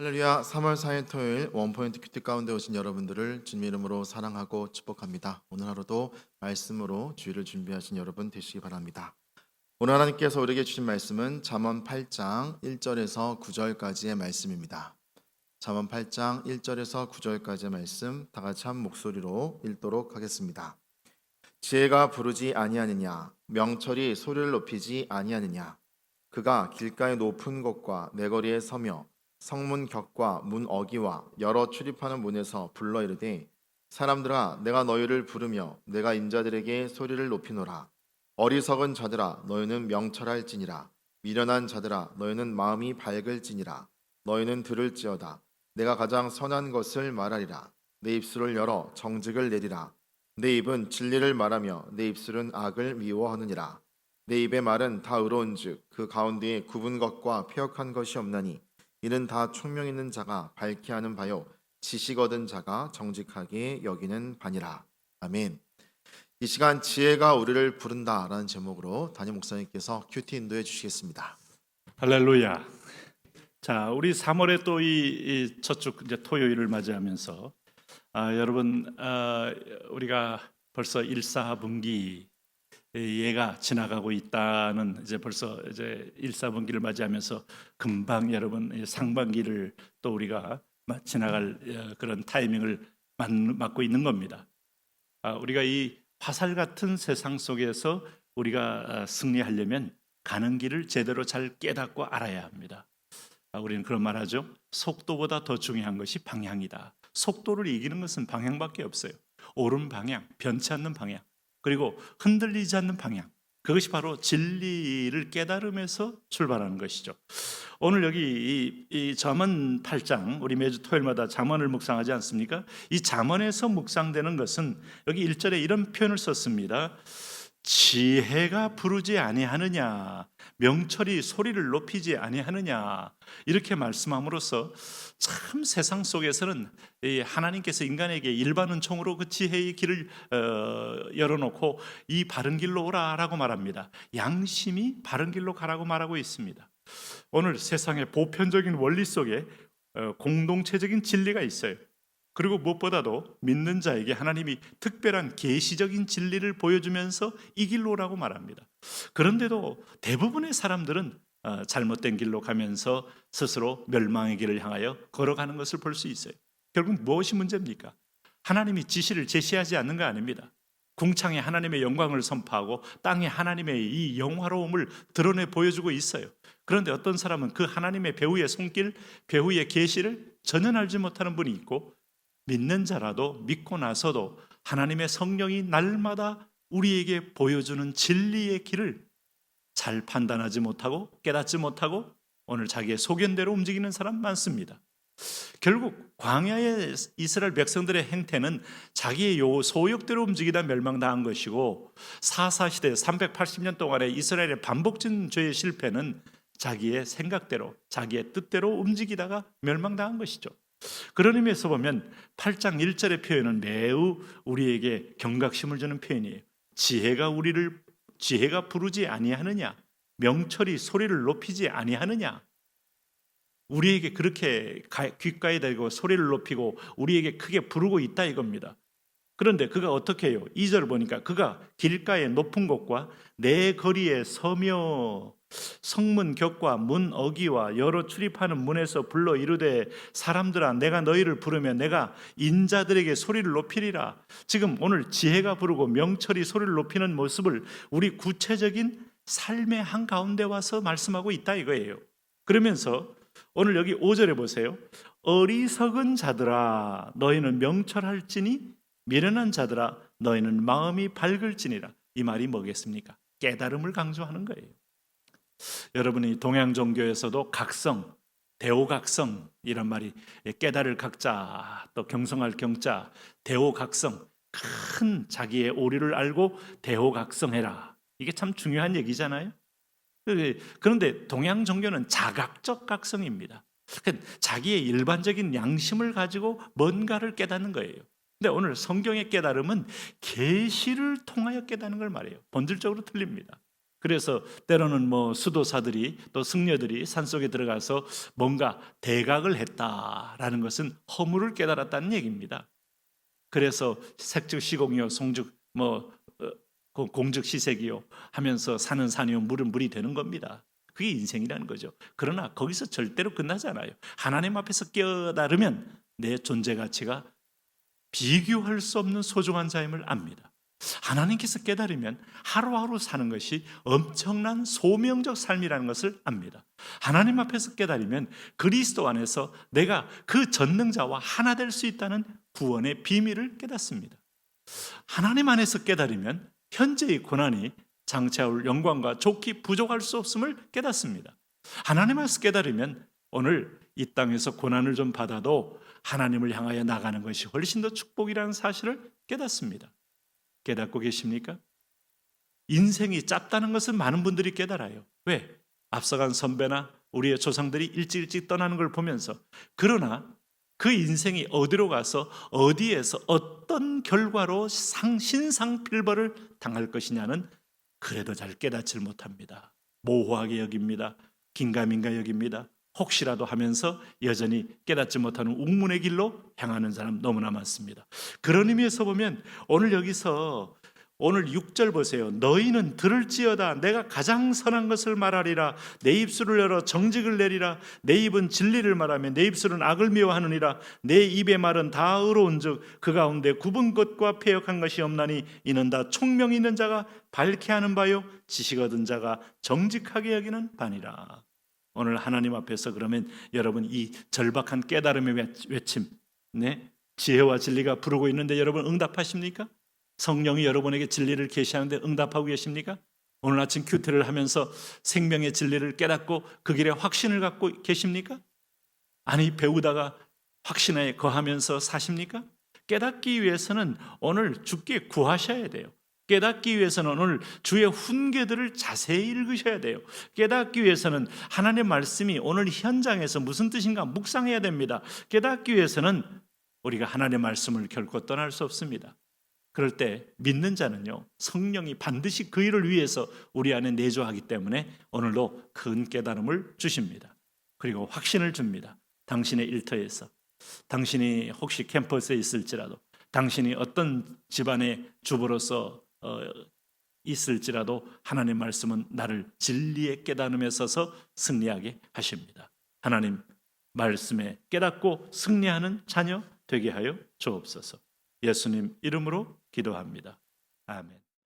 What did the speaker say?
할렐루야 3월 4일 토요일 원포인트 큐티 가운데 오신 여러분들을 주님 이름으로 사랑하고 축복합니다. 오늘 하루도 말씀으로 주의를 준비하신 여러분 되시기 바랍니다. 오늘 하나님께서 우리에게 주신 말씀은 잠언 8장 1절에서 9절까지의 말씀입니다. 잠언 8장 1절에서 9절까지의 말씀 다 같이 한 목소리로 읽도록 하겠습니다. 지혜가 부르지 아니하느냐 명철이 소리를 높이지 아니하느냐 그가 길가의 높은 곳과 내거리에 서며 성문 격과 문 어기와 여러 출입하는 문에서 불러 이르되 사람들아 내가 너희를 부르며 내가 인자들에게 소리를 높이노라. 어리석은 자들아 너희는 명철할지니라. 미련한 자들아 너희는 마음이 밝을지니라. 너희는 들을지어다. 내가 가장 선한 것을 말하리라. 내 입술을 열어 정직을 내리라. 내 입은 진리를 말하며 내 입술은 악을 미워하느니라. 내 입의 말은 다 의로운즉 그 가운데에 굽은 것과 폐역한 것이 없나니 이는 다 총명 있는 자가 밝게 하는 바요 지식 얻은 자가 정직하게 여기는 바니라 아멘. 이 시간 지혜가 우리를 부른다라는 제목으로 담임 목사님께서 큐티 인도해 주시겠습니다. 할렐루야. 자, 우리 3월에 또이 첫주 이제 토요일을 맞이하면서 아, 여러분 아, 우리가 벌써 1사분기 예가 지나가고 있다는 이제 벌써 이제 1사분기를 맞이하면서 금방 여러분 이 상반기를 또 우리가 마- 지나갈 어, 그런 타이밍을 맞- 맞고 있는 겁니다. 아, 우리가 이 화살 같은 세상 속에서 우리가 아, 승리하려면 가는 길을 제대로 잘 깨닫고 알아야 합니다. 아, 우리는 그런 말 하죠. 속도보다 더 중요한 것이 방향이다. 속도를 이기는 것은 방향밖에 없어요. 옳은 방향, 변치 않는 방향, 그리고 흔들리지 않는 방향. 그것이 바로 진리를 깨달으면서 출발하는 것이죠. 오늘 여기 이, 이 잠언 8장 우리 매주 토요일마다 잠언을 묵상하지 않습니까? 이 잠언에서 묵상되는 것은 여기 1절에 이런 표현을 썼습니다. 지혜가 부르지 아니하느냐 명철이 소리를 높이지 아니하느냐 이렇게 말씀함으로써 참 세상 속에서는 이 하나님께서 인간에게 일반 은 총으로 그 지혜의 길을 어, 열어놓고 이 바른 길로 오라라고 말합니다. 양심이 바른 길로 가라고 말하고 있습니다. 오늘 세상의 보편적인 원리 속에 어, 공동체적인 진리가 있어요. 그리고 무엇보다도 믿는 자에게 하나님이 특별한 계시적인 진리를 보여주면서 이 길로 오라고 말합니다. 그런데도 대부분의 사람들은 어, 잘못된 길로 가면서 스스로 멸망의 길을 향하여 걸어가는 것을 볼 수 있어요. 결국 무엇이 문제입니까? 하나님이 지시를 제시하지 않는 거 아닙니다. 궁창에 하나님의 영광을 선포하고 땅에 하나님의 이 영화로움을 드러내 보여주고 있어요. 그런데 어떤 사람은 그 하나님의 배후의 손길, 배후의 계시를 전혀 알지 못하는 분이 있고 믿는 자라도 믿고 나서도 하나님의 성령이 날마다 우리에게 보여주는 진리의 길을 잘 판단하지 못하고 깨닫지 못하고 오늘 자기의 소견대로 움직이는 사람 많습니다. 결국 광야의 이스라엘 백성들의 행태는 자기의 요 소욕대로 움직이다 멸망당한 것이고 사사 시대 380년 동안의 이스라엘의 반복적인 죄의 실패는 자기의 생각대로 자기의 뜻대로 움직이다가 멸망당한 것이죠. 그런 의미에서 보면 8장 1절의 표현은 매우 우리에게 경각심을 주는 표현이에요. 지혜가 우리를 지혜가 부르지 아니하느냐 명철이 소리를 높이지 아니하느냐 우리에게 그렇게 가- 귓가에 대고 소리를 높이고 우리에게 크게 부르고 있다 이겁니다. 그런데 그가 어떻게 해요? 2절 보니까 그가 길가의 높은 곳과 내 거리에 서며 성문 격과 문 어기와 여러 출입하는 문에서 불러 이르되 사람들아 내가 너희를 부르면 내가 인자들에게 소리를 높이리라. 지금 오늘 지혜가 부르고 명철이 소리를 높이는 모습을 우리 구체적인 삶의 한 가운데 와서 말씀하고 있다 이거예요. 그러면서 오늘 여기 5절에 보세요. 어리석은 자들아 너희는 명철할지니 미련한 자들아 너희는 마음이 밝을지니라. 이 말이 뭐겠습니까? 깨달음을 강조하는 거예요. 여러분이 동양 종교에서도 각성, 대오각성 이런 말이 깨달을 각자 또 경성할 경자 대오각성 큰 자기의 오류를 알고 대오각성해라 이게 참 중요한 얘기잖아요. 그- 그런데 동양 종교는 자각적 각성입니다. 그러니까 자기의 일반적인 양심을 가지고 뭔가를 깨닫는 거예요. 근데 오늘 성경의 깨달음은 계시를 통하여 깨닫는 걸 말해요. 본질적으로 틀립니다. 그래서 때로는 뭐 수도사들이 또 승려들이 산속에 들어가서 뭔가 대각을 했다라는 것은 허물을 깨달았다는 얘기입니다. 그래서 색즉 시공이요 송즉 뭐 어, 고- 공즉 시색이요 하면서 사는 산이요 물은 물이 되는 겁니다. 그게 인생이라는 거죠. 그러나 거기서 절대로 끝나지 않아요. 하나님 앞에서 깨달으면 내 존재 가치가 비교할 수 없는 소중한 자임을 압니다. 하나님께서 깨달으면 하루하루 사는 것이 엄청난 소명적 삶이라는 것을 압니다. 하나님 앞에서 깨달으면 그리스도 안에서 내가 그 전능자와 하나 될 수 있다는 구원의 비밀을 깨닫습니다. 하나님 안에서 깨달으면 현재의 고난이 장차올 영광과 좋기 부족할 수 없음을 깨닫습니다. 하나님 안에서 깨달으면 오늘 이 땅에서 고난을 좀 받아도 하나님을 향하여 나가는 것이 훨씬 더 축복이라는 사실을 깨닫습니다. 깨닫고 계십니까? 인생이 짧다는 것은 많은 분들이 깨달아요. 왜? 앞서간 선배나 우리의 조상들이 일찍 일찍 떠나는 걸 보면서 그러나 그 인생이 어디로 가서 어디에서 어떤 결과로 상, 신상필벌을 당할 것이냐는 그래도 잘 깨닫질 못합니다. 모호하게 여깁니다. 긴가민가 여깁니다. 혹시라도 하면서 여전히 깨닫지 못하는 웅문의 길로 향하는 사람 너무나 많습니다. 그런 의미에서 보면 오늘 여기서 오늘 6절 보세요. 너희는 들을지어다 내가 가장 선한 것을 말하리라 내 입술을 열어 정직을 내리라 내 입은 진리를 말하며 내 입술은 악을 미워하느니라 내 입의 말은 다 의로운즉 그 가운데 굽은 것과 패역한 것이 없나니 이는 다 총명 있는 자가 밝게 하는 바요 지식 얻은 자가 정직하게 여기는 바니라. 오늘 하나님 앞에서 그러면 여러분 이 절박한 깨달음의 외- 외침, 네 지혜와 진리가 부르고 있는데 여러분 응답하십니까? 성령이 여러분에게 진리를 계시하는데 응답하고 계십니까? 오늘 아침 큐티를 하면서 생명의 진리를 깨닫고 그 길에 확신을 갖고 계십니까? 아니 배우다가 확신에 거하면서 사십니까? 깨닫기 위해서는 오늘 주께 구하셔야 돼요. 깨닫기 위해서는 오늘 주의 훈계들을 자세히 읽으셔야 돼요. 깨닫기 위해서는 하나님의 말씀이 오늘 현장에서 무슨 뜻인가 묵상해야 됩니다. 깨닫기 위해서는 우리가 하나님의 말씀을 결코 떠날 수 없습니다. 그럴 때 믿는 자는요 성령이 반드시 그 일을 위해서 우리 안에 내조하기 때문에 오늘도 큰 깨달음을 주십니다. 그리고 확신을 줍니다. 당신의 일터에서 당신이 혹시 캠퍼스에 있을지라도 당신이 어떤 집안의 주부로서 어, 있을지라도 하나님 말씀은 나를 진리의 깨달음에 서서 승리하게 하십니다. 하나님 말씀에 깨닫고 승리하는 자녀 되게 하여 주옵소서. 예수님 이름으로 기도합니다. 아멘.